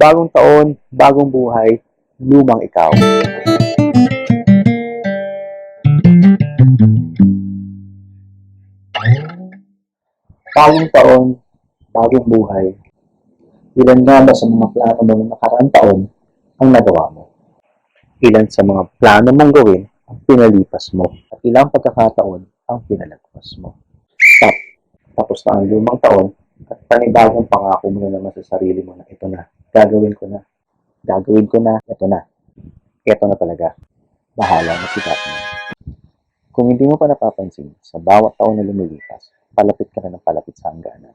Bagong taon, bagong buhay, lumang ikaw. Bagong taon, bagong buhay. Ilan nga ba sa mga plano mo ng nakaraang taon ang nagawa mo? Ilan sa mga plano mong gawin ang pinalipas mo? At ilang pagkakataon ang pinalagpas mo? Stop. Tapos na ang lumang taon at panibagong pangako mo na naman sa sarili mo na ito na. Gagawin ko na. Gagawin ko na. Ito na. Ito na talaga. Bahala na si Batman. Kung hindi mo pa napapansin, sa bawat taon na lumilipas, palapit ka na ng palapit sa hangganan.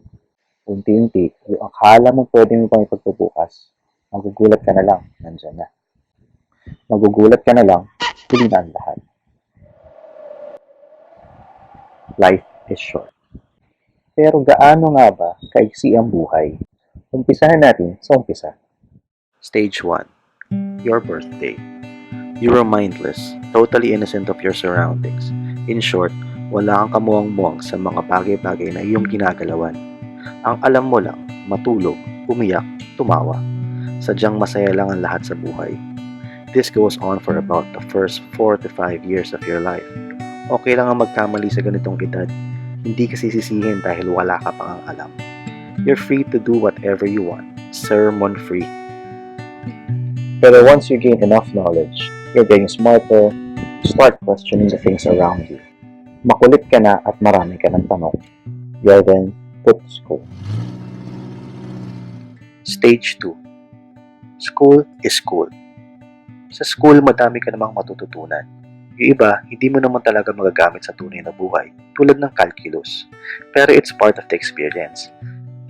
Unti-unti, yung akala mo pwede mo pang ipagpubukas, magugulat ka na lang, nandyan na. Magugulat ka na lang, huli na ang lahat. Life is short. Pero gaano nga ba kaiksi ang buhay? Umpisahan natin sa umpisa. Stage 1 Your birthday. You were mindless, totally innocent of your surroundings. In short, wala kang kamuwang-muwang sa mga bagay-bagay na iyong ginagalawan. Ang alam mo lang, matulog, umiyak, tumawa. Sadyang masaya lang ang lahat sa buhay. This goes on for about the first 4 to 5 years of your life. Okay lang ang magkamali sa ganitong edad. Hindi ka sisisihin dahil wala ka pang ang alam. You're free to do whatever you want. Sermon free. Pero once you gain enough knowledge, you're getting smarter, you start questioning the things around you. Makulit ka na at marami ka ng tanong. You're then put to school. Stage 2 School is school. Sa school, madami ka namang matututunan. Yung iba, hindi mo naman talaga magagamit sa tunay na buhay, tulad ng calculus. Pero it's part of the experience.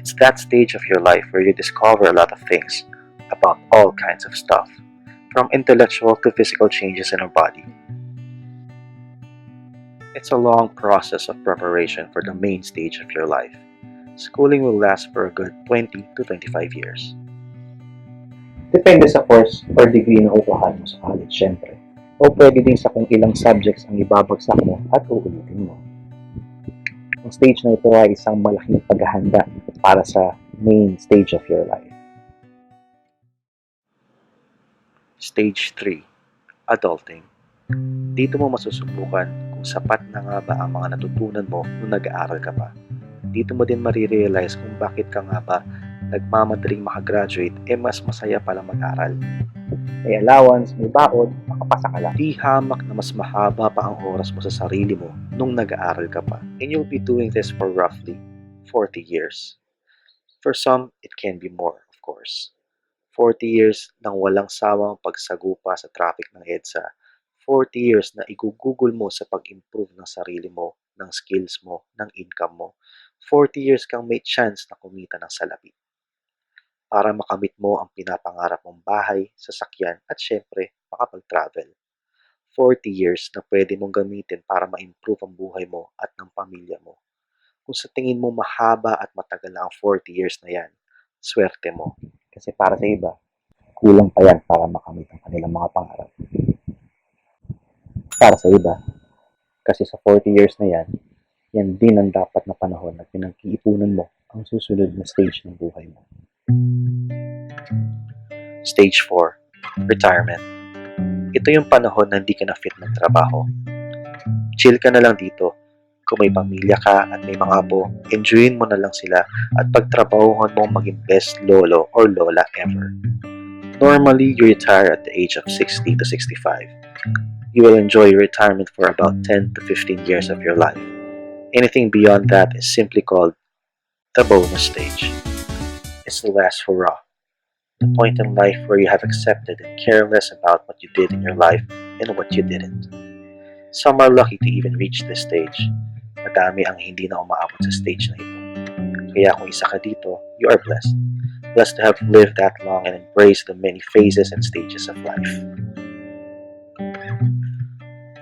It's that stage of your life where you discover a lot of things about all kinds of stuff, from intellectual to physical changes in our body. It's a long process of preparation for the main stage of your life. Schooling will last for a good 20 to 25 years. Depende sa course or degree na kukuhaan mo sa college, syempre. O pwede din sa kung ilang subjects ang ibabagsak mo at uulitin mo. Ang stage na ito ay isang malaking paghahanda para sa main stage of your life. Stage 3 Adulting Dito mo masusubukan kung sapat na nga ba ang mga natutunan mo nung nag-aaral ka pa. Dito mo din marirealize kung bakit ka nga ba nagmamadaling makagraduate eh mas masaya pala mag-aral. May allowance, may baon, makapasa ka lang. Di hamak na mas mahaba pa ang oras mo sa sarili mo nung nag-aaral ka pa. And you'll be doing this for roughly 40 years. For some, it can be more, of course. 40 years ng walang sawang pagsagupa sa traffic ng EDSA. 40 years na igugugol mo sa pag-improve ng sarili mo, ng skills mo, ng income mo. 40 years kang may chance na kumita ng salapi. Para makamit mo ang pinapangarap mong bahay, sasakyan, at syempre, makapag-travel. 40 years na pwede mong gamitin para ma-improve ang buhay mo at ng pamilya mo. Kung sa tingin mo mahaba at matagal na ang 40 years na yan, swerte mo. Kasi para sa iba, kulang pa yan para makamit ang kanilang mga pangarap. Para sa iba, kasi sa 40 years na yan, yan din ang dapat na panahon na pinag-iipunan mo ang susunod na stage ng buhay mo. Stage 4, Retirement. Ito yung panahon na hindi ka na fit ng trabaho. Chill ka na lang dito. Kung may pamilya ka at may mga apo, enjoyin mo na lang sila at pagtrabahuhan mo maging best lolo or lola ever. Normally, you retire at the age of 60 to 65. You will enjoy retirement for about 10 to 15 years of your life. Anything beyond that is simply called the bonus stage. It's the last hurrah. The point in life where you have accepted and care less about what you did in your life and what you didn't. Some are lucky to even reach this stage. Madami ang hindi na umaabot sa stage na ito. Kaya kung isa ka dito, you are blessed. Blessed to have lived that long and embraced the many phases and stages of life.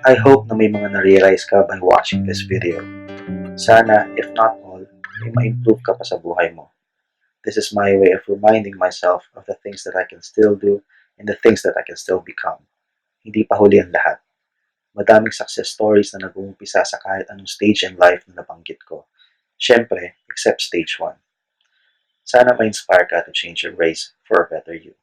I hope na may mga na-realize ka by watching this video. Sana, if not all, may ma-improve ka pa sa buhay mo. This is my way of reminding myself of the things that I can still do and the things that I can still become. Hindi pa huli ang lahat. Madaming success stories na nag-uumpisa sa kahit anong stage in life na nabanggit ko. Siyempre, except stage 1. Sana ma-inspire ka to change your ways for a better you.